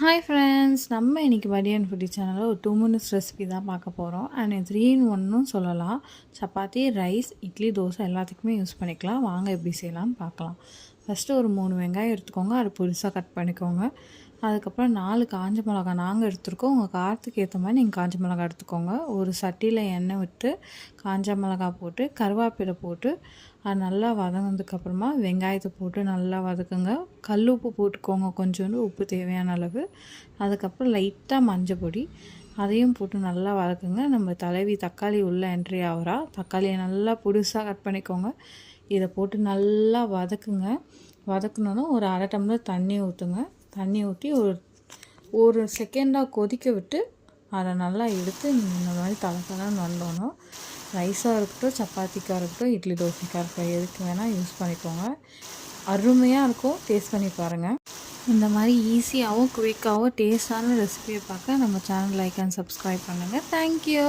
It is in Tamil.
ஹாய் ஃப்ரெண்ட்ஸ் நம்ம இன்றைக்கி வடியன் ஃபுட்டி சேனலில் ஒரு டூ மினிட்ஸ் ரெசிபி தான் பார்க்க போகிறோம் அண்ட் த்ரீ இன் ஒன்னும் சொல்லலாம். சப்பாத்தி ரைஸ் இட்லி தோசை எல்லாத்துக்குமே யூஸ் பண்ணிக்கலாம். வாங்க எப்படி செய்யலாம்னு பார்க்கலாம். ஃபஸ்ட்டு ஒரு மூணு வெங்காயம் எடுத்துக்கோங்க. அது புதுசாக கட் பண்ணிக்கோங்க. அதுக்கப்புறம் நாலு காஞ்ச மிளகா நாங்கள் எடுத்துருக்கோம். உங்கள் காரத்துக்கு ஏற்ற மாதிரி நீங்கள் காஞ்ச மிளகா எடுத்துக்கோங்க. ஒரு சட்டியில் எண்ணெய் விட்டு காஞ்ச மிளகா போட்டு கருவேப்பிலை போட்டு அது நல்லா வதங்கினதுக்கப்புறமா வெங்காயத்தை போட்டு நல்லா வதக்குங்க. கல் உப்பு போட்டுக்கோங்க. கொஞ்சோண்டு உப்பு தேவையான அளவு. அதுக்கப்புறம் லைட்டாக மஞ்சள் பொடி. அதையும் போட்டு நல்லா வதக்குங்க. நம்ம தலைவி தக்காளி உள்ளே என்ட்ரி ஆகிறா. தக்காளியை நல்லா புதுசாக கட் பண்ணிக்கோங்க. இதை போட்டு நல்லா வதக்குங்க. வதக்கணுன்னா ஒரு அரை டம்ளர் தண்ணி ஊற்றுங்க தண்ணி ஊற்றி ஒரு ஒரு செகண்டாக கொதிக்க விட்டு அதை நல்லா எடுத்து இந்த மாதிரி தலை தலைன்னு வந்தோணும் ரைஸாக இருக்கட்டும் சப்பாத்திக்காக இருக்கட்டும் இட்லி தோசைக்காக இருக்கட்டும் எதுக்கு வேணால் யூஸ் பண்ணிக்கோங்க. அருமையாக இருக்கும். டேஸ்ட் பண்ணி பாருங்கள் இந்த மாதிரி ஈஸியாகவும் குயிக்காகவும் டேஸ்டான ரெசிபியை பார்க்க நம்ம சேனல் லைக் அண்ட் சப்ஸ்கிரைப் பண்ணுங்கள் தேங்க்யூ